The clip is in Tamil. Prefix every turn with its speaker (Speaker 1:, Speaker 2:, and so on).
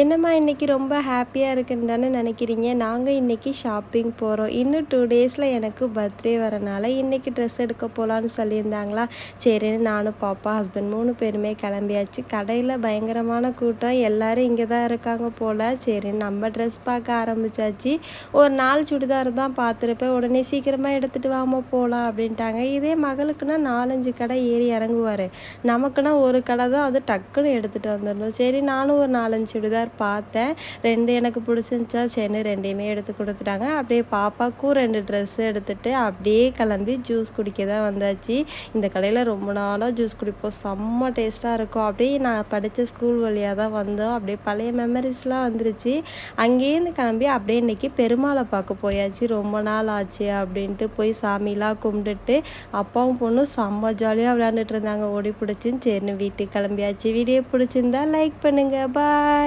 Speaker 1: என்னம்மா இன்றைக்கி ரொம்ப ஹாப்பியாக இருக்குன்னு தானே நினைக்கிறீங்க? நாங்கள் இன்றைக்கி ஷாப்பிங் போகிறோம் இன்னும் டூ டேஸில் எனக்கு பர்த்டே வரனால இன்றைக்கி ட்ரெஸ் எடுக்க போகலான்னு சொல்லியிருந்தாங்களா? சரின்னு நானும் பாப்பா ஹஸ்பண்ட் மூணு பேருமே கிளம்பியாச்சு. கடையில் பயங்கரமான கூட்டம். எல்லோரும் இங்கே தான் இருக்காங்க போல். சரின்னு நம்ம ட்ரெஸ் பார்க்க ஆரம்பித்தாச்சு ஒரு நாலு சுடிதார் தான் பார்த்துருப்பேன். உடனே சீக்கிரமாக எடுத்துகிட்டு வாம போகலாம் அப்படின்ட்டாங்க. இதே மகளுக்குன்னா நாலஞ்சு கடை ஏறி இறங்குவார். நமக்குன்னா ஒரு கடை தான். அது டக்குன்னு எடுத்துகிட்டு வந்துடணும். சரி நானும் ஒரு நாலஞ்சு சுடிதார் பார்த்தேன். ரெண்டு எனக்கு பிடிச்சிருந்துச்சா? சரின்னு ரெண்டையுமே எடுத்து கொடுத்துட்டாங்க. அப்படியே பாப்பாவுக்கும் ரெண்டு ட்ரெஸ்ஸு எடுத்துகிட்டு அப்படியே கிளம்பி ஜூஸ் குடிக்க தான் வந்தாச்சு. இந்த கடையில் ரொம்ப நாளாக ஜூஸ் குடிப்போம். செம்ம டேஸ்ட்டாக இருக்கும். அப்படியே நான் படித்த ஸ்கூல் வழியாக தான் வந்தோம். அப்படியே பழைய மெமரிஸ்லாம் வந்துருச்சு. அங்கேருந்து கிளம்பி அப்படியே இன்றைக்கி பெருமாளை பார்க்க போயாச்சு. ரொம்ப நாள் ஆச்சு அப்படின்ட்டு போய் சாமிலாம் கும்பிட்டுட்டு அப்பாவும் பொண்ணும் செம்ம ஜாலியாக விளையாண்டுட்டு இருந்தாங்க. ஓடி பிடிச்சின்னு சரின்னு வீட்டுக்கு கிளம்பியாச்சு. வீடியோ பிடிச்சிருந்தா லைக் பண்ணுங்கள் பாய்